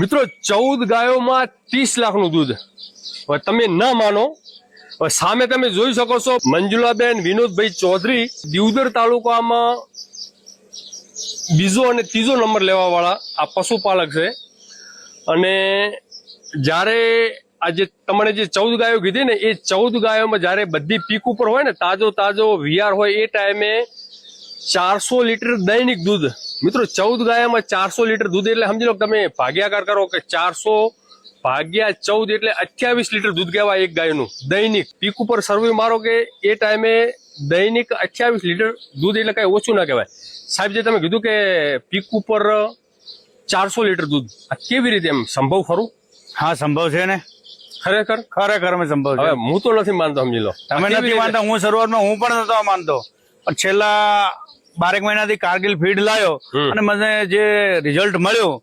મિત્રો, ચૌદ ગાયોમાં ત્રીસ લાખનું દૂધ. હવે તમે ન માનો સામે તમે જોઈ શકો છો, મંજુલાબેન, વિનોદભાઈ ચૌધરી દિવદર તાલુકામાં બીજો અને ત્રીજો નંબર લેવા વાળા આ પશુપાલક છે. અને જ્યારે આ જે તમારે જે ચૌદ ગાયો કીધી ને, એ ચૌદ ગાયોમાં જ્યારે બધી પીક ઉપર હોય ને, તાજો તાજો વિયાર હોય, એ ટાઈમે ચારસો લીટર દૈનિક દૂધ મિત્રો ચૌદ ગાયામાં ચારસો લીટર દૂધ એટલે સમજી લો તમે ભાગ્યાકાર કરો કે ચારસો ભાગ્યા ચૌદ એટલે અઠ્યાવીસ લીટર દૂધ કહેવાય એક ગાયનું. દૈનિક. પીક ઉપર સર્વે મારો કે એ ટાઈમે દૈનિક અઠ્યાવીસ લીટર દૂધ એટલે કઈ ઓછું ના કહેવાય. સાહેબ જે તમે કીધું કે પીક ઉપર ચારસો લીટર દૂધ આ કેવી રીતે એમ સંભવ ખરું? હા સંભવ છે ને? ખરેખર? ખરેખર અમે સંભવ હવે છે. હું તો નથી માનતો સમજી લો. તમે નથી માનતા હું શરૂઆતમાં હું પણ નતો માનતો. પણ છેલ્લા બારેક મહિનાથી કારગિલ ફીડ લાવ્યો અને મને જે રિઝલ્ટ મળ્યું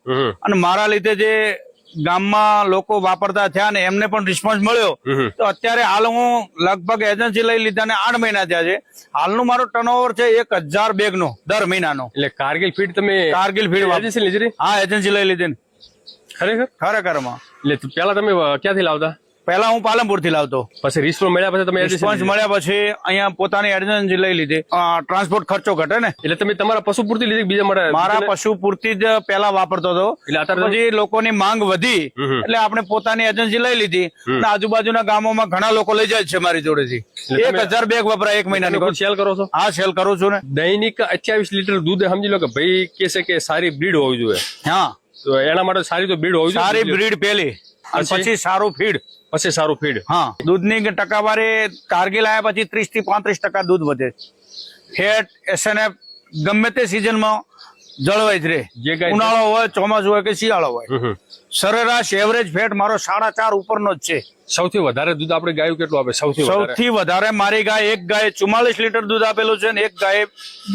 અને મારા લીધે જે ગામમાં લોકો વાપરતા થયા ને એમને પણ રિસ્પોન્સ મળ્યો તો અત્યારે હાલ હું લગભગ એજન્સી લઈ લીધા ને આઠ મહિના થયા છે. હાલનું મારું ટર્નઓવર છે એક હજાર બેગ નો દર મહિનાનો. એટલે કારગિલ ફીડ તમે કારગિલ ફીડ એજન્સી લીધી? હા એજન્સી લઈ લીધી ખરેખર? ખરેખર એટલે પેલા તમે ક્યાંથી લાવતા? પહેલા હું પાલનપુરથી લાવતો. પછી રિસ્પોન્સ મળ્યા પછી તમે રિસ્પોન્સ મળ્યા પછી અહીંયા પોતાની એજન્સી લઈ લીધી. ટ્રાન્સપોર્ટ ખર્ચો ઘટે ને. એટલે તમે તમારા પશુ પૂરતી લીધી બીજા મળે મારા પશુ પૂરતી જ પેલા વાપરતો હતો. એટલે પછી લોકોની માંગ વધી. એટલે આપણે પોતાની એજન્સી લઈ લીધી. અને આજુબાજુના ગામોમાં ઘણા લોકો લઈ જાય છે મારી જોડેથી. એક હજાર બેગ વપરાય એક મહિનાની સેલ કરો છો? હા સેલ કરું છું ને. દૈનિક અઠ્યાવીસ લીટર દૂધ સમજી લો કે ભાઈ કે છે કે સારી બ્રીડ હોવી જોઈએ. હા. તો એના માટે સારી તો બ્રીડ હોવી સારી બ્રીડ પેલી? પછી? સારું ફીડ પછી સારું ફીડ હા. દૂધની ટકાવારી કારગીલ આવ્યા પછી ત્રીસથી પાંત્રીસ ટકા દૂધ વધે. ફેટ એસએનએફ ગમે તે સિઝનમાં જળવાય જ રહે. જે ઉનાળો હોય ચોમાસું હોય કે શિયાળો હોય. સરેરાશ એવરેજ ફેટ મારો સાડા ચાર ઉપરનો જ છે. સૌથી વધારે દૂધ આપણે ગાયું કેટલું આપે? સૌથી સૌથી વધારે મારી ગાય એક ગાય ચુમ્માલીસ લીટર દૂધ આપેલું છે ને એક ગાય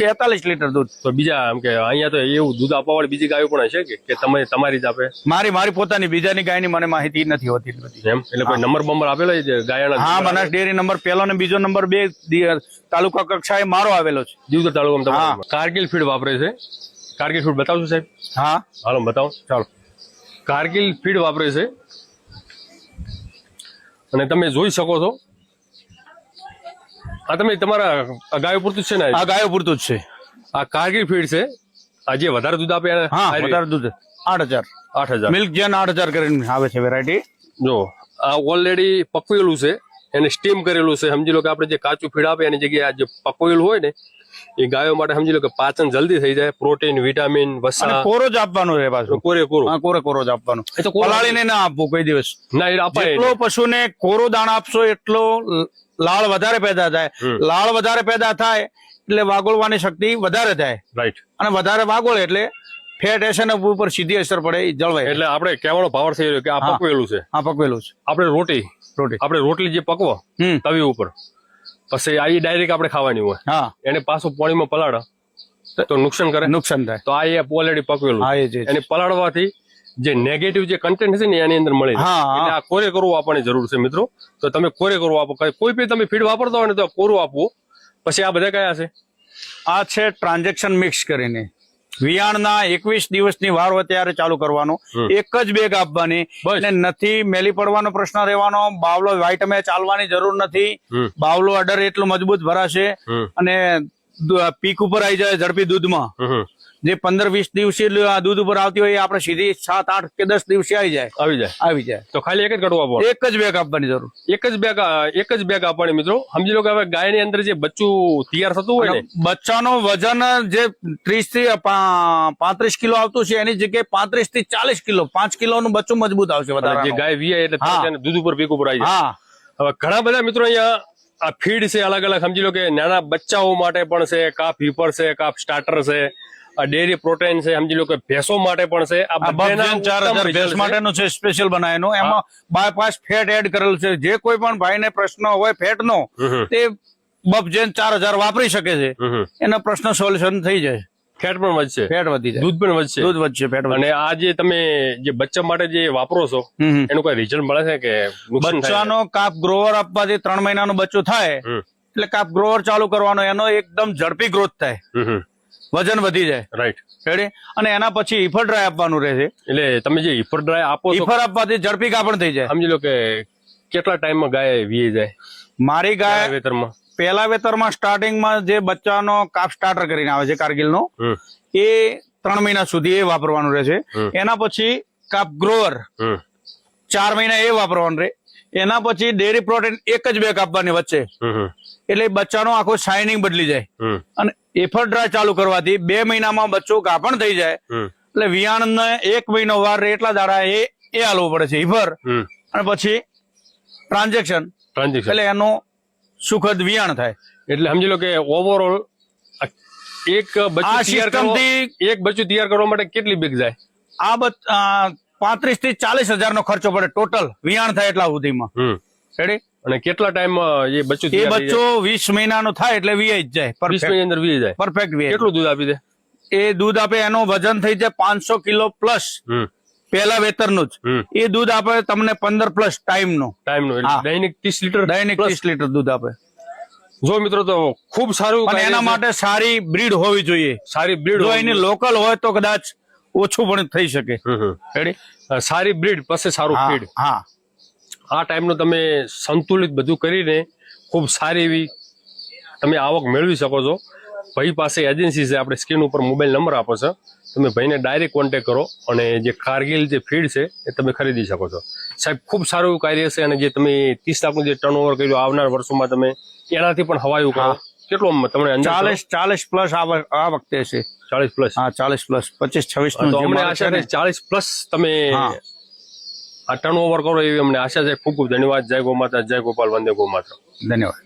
બેતાલીસ લીટર દૂધ. તો બીજા એમ કે અહીંયા તો એવું દૂધ આપવા વાળી બીજી ગાયો પણ હશે કે? તમે તમારી જ આપે? મારી મારી પોતાની બીજાની ગાયની મને માહિતી નથી હોતી એમ? એટલે કોઈ નંબર બંબર આપેલો છે ગાયના હા બનાસ ડેરી નંબર પહેલો ને બીજો નંબર બે તાલુકા કક્ષાએ મારો આવેલો છે. દિવદર તાલુકામાં કારગિલ ફીડ વાપરે છે? કારગિલ ફીડ બતાવશો સાહેબ? હા. હાલો બતાવો. ચાલો. કારગિલ ફીડ વાપરે છે. અને તમે જોઈ શકો છો. આ તમે તમારા ગાયો પૂરતું જ છે ને આ? ગાયો પૂરતું જ છે. આ કારગિલ ફીડ છે. આ જે વધારે દૂધ આપે હા વધારે દૂધ. આઠ હજાર. આઠ હજાર. મિલ્ક જેન આઠ હજાર કરીને આવે છે વેરાયટી જો આ ઓલરેડી પકવેલું છે. એને સ્ટીમ કરેલું છે. સમજી લો કે આપણે જે કાચું ફીડ આપે એની જગ્યાએ આ જે પકવેલું હોય ને એ ગાયો માટે સમજી લો કે પાચન જલ્દી થઈ જાય પ્રોટીન વિટામિન વસા. કોરો જ આપવાનો છે પાછું. કોરે કોરો. હા કોરે કોરો જ આપવાનો. એ તો પલાળીને ના આપવું કોઈ દિવસ. ના એ અપાય એટલો પશુને કોરો દાણ આપશો એટલો લાળ વધારે પેદા થાય. લાળ વધારે પેદા થાય એટલે વાગોળવાની શક્તિ વધારે થાય. રાઈટ અને વધારે વાગોળે એટલે ફેટ એસન ઉપર સીધી અસર પડે એ જળવાય. એટલે આપણે કહેવાનો પાવર થઈ રહ્યો કે આ પકવેલું છે. આ પકવેલું છે. આપણે રોટી. રોટી. આપણે રોટલી જે પકવો તવી ઉપર પછી આવી ડાયરેક્ટ આપણે ખાવાની હોય. હા. એને પાછું પાણીમાં પલાળે. તો નુકસાન કરે? નુકસાન થાય. તો આ એ ઓલરેડી પકવેલું. એને પલાળવાથી જે નેગેટિવ જે કન્ટેન્ટ છે ને એની અંદર મળી. એટલે આ કોરે કરવું આપવાની જરૂર છે મિત્રો. તો તમે કોરે કરવું આપો. કોઈ પણ તમે ફીડ વાપરતા હોય ને તો કોરું આપવું. પછી આ બધા કયા છે? આ છે ટ્રાન્ઝેક્શન મિક્સ કરીને. વિયાણના એકવીસ દિવસની વાર હોય ત્યારે ચાલુ કરવાનો. એક જ બેગ આપવાની. નથી મેલી પડવાનો પ્રશ્ન રહેવાનો. બાવલો વાઇટમે ચાલવાની જરૂર નથી. બાવલો અડર એટલું મજબૂત ભરાશે. અને પીક ઉપર આવી જાય ઝડપી દૂધમાં. જે પંદર વીસ દિવસે આ દૂધ ઉપર આવતી હોય આપણે સીધી સાત આઠ કે દસ દિવસે આવી જાય. આવી જાય. આવી જાય. તો ખાલી એક જ કડવું આપવાનું એક જ બેગ આપવાની જરૂર. એક જ બેગ એક જ બેગ આપવાની મિત્રો. સમજી લો કે હવે ગાયની અંદર જે બચ્ચું તૈયાર થતું હોય ને. બચ્ચાનું વજન જે ત્રીસથી પાંત્રીસ કિલો આવતું છે એની જગ્યાએ પાંત્રીસથી ચાલીસ કિલો પાંચ કિલો નું બચ્ચું મજબૂત આવશે વધારે જે ગાય વીઆઈ એટલે દૂધ ઉપર પીક ઉપર આવી જાય હવે ઘણા બધા મિત્રો અહીંયા આ ફીડ છે અલગ અલગ સમજી લો કે નાના બચ્ચાઓ માટે પણ છે કાફ હીપર છે કાપ સ્ટાર્ટર છે. ડેરી પ્રોટીન છે સમજી લો કે ભેંસો માટે પણ છે. આ બધાના ચાર હજાર ભેંસ માટેનું છે સ્પેશિયલ બનાવેલું એમાં બાયપાસ ફેટ એડ કરેલું છે. જે કોઈ પણ ભાઈને પ્રશ્ન હોય ફેટ તે બફજેન ચાર હજાર વાપરી શકે છે. એના પ્રશ્ન સોલ્યુશન થઈ જાય. ફેટ પણ વધશે. ફેટ વધી જાય. દૂધ પણ વધશે. દૂધ વધશે ફેટ અને આ જે તમે જે બચ્ચા માટે જે વાપરો છો. એનું કોઈ રિઝલ્ટ મળે છે કે બચ્ચાનો કાપ ગ્રોવર આપવાથી ત્રણ મહિનાનું બચ્ચું થાય એટલે કાપ ગ્રોવર ચાલુ કરવાનો એનો એકદમ ઝડપી ગ્રોથ થાય. વજન વધી જાય. રાઈટ રેડી અને એના પછી ઇફર ડ્રાય આપવાનું રહેશે એટલે તમે જે ઇફર ડ્રાય આપો ઇફર આપવાથી ઝડપી કાપણ થઈ જાય. સમજી લો કે કેટલા ટાઈમમાં ગાય વીએ જાય? મારી ગાય વેતરમાં. પહેલા વેતરમાં સ્ટાર્ટિંગમાં જે બચ્ચાનો કાપ સ્ટાર્ટર કરીને આવે છે કારગિલનો એ ત્રણ મહિના સુધી એ વાપરવાનું રહે છે. એના પછી કાપ ગ્રોવર ચાર મહિના એ વાપરવાનું રહે. એના પછી ડેરી પ્રોટીન એક જ બેગ આપવાની વચ્ચે. એટલે બચ્ચાનો આખો શાઇનિંગ બદલી જાય. અને એફર ડ્રાય ચાલુ કરવાથી બે મહિનામાં બચ્ચો ગાભણ થઈ જાય. એટલે વિયાણ એક મહિનો વાર એટલા દાડા એ એ હાલવું પડે છે હિફર અને પછી ટ્રાન્ઝેક્શન એટલે એનું સુખદ વિયાણ થાય. એટલે સમજી લો કે ઓવરઓલ એક બચ્ચું એક બચ્ચું તૈયાર કરવા માટે કેટલી બેગ જાય? આ પાંત્રીસથી ચાલીસ હજાર નો ખર્ચો પડે ટોટલ વિયાણ થાય એટલા સુધીમાં. રેડી અને કેટલા ટાઈમ એ બચ્ચું એ બચ્ચો વીસ મહિનાનો થાય એટલે વીઆઈ જ જાય? વીસ મહિના અંદર વીઆઈ જાય. પરફેક્ટ વીઆઈ કેટલું દૂધ આપી દે? એ દૂધ આપે એનું વજન થઈ જાય પાંચસો કિલો પ્લસ પેલા વેતરનું જ. એ દૂધ આપે તમને પંદર પ્લસ ટાઈમનું ટાઈમનું દૈનિક ત્રીસ લીટર દૈનિક. ત્રીસ લીટર દૂધ આપે. જો મિત્રો તો ખૂબ સારું એના માટે સારી બ્રીડ હોવી જોઈએ. સારી બ્રીડ જો એની લોકલ હોય તો કદાચ ઓછું પણ થઈ શકે. સારી બ્રીડ પછી સારું ફીડ હા. આ ટાઈમનું તમે સંતુલિત બધું કરીને ખૂબ સારી એવી તમે આવક મેળવી શકો છો. ભાઈ પાસે એજન્સી છે આપણે સ્ક્રીન ઉપર મોબાઈલ નંબર આપો છો. તમે ભાઈને ડાયરેક્ટ કોન્ટેક કરો અને જે કારગિલ જે ફીડ છે એ તમે ખરીદી શકો છો. સાહેબ ખૂબ સારું એવું કાર્ય છે અને જે તમે ત્રીસ લાખનું જે ટર્ન ઓવર કર્યું આવનાર વર્ષોમાં તમે એનાથી પણ હવાયું કરો. કેટલો તમને ચાલીસ ચાલીસ પ્લસ આ વખતે છે. ચાલીસ પ્લસ હા ચાલીસ પ્લસ પચીસ છવ્વીસ ચાલીસ પ્લસ તમે. આ ટર્ન ઓવર કરો એવી અમને આશા છે. ખૂબ ખૂબ ધન્યવાદ. જય ગો માતા જય ગોપાલ વંદે ગો માતા ધન્યવાદ.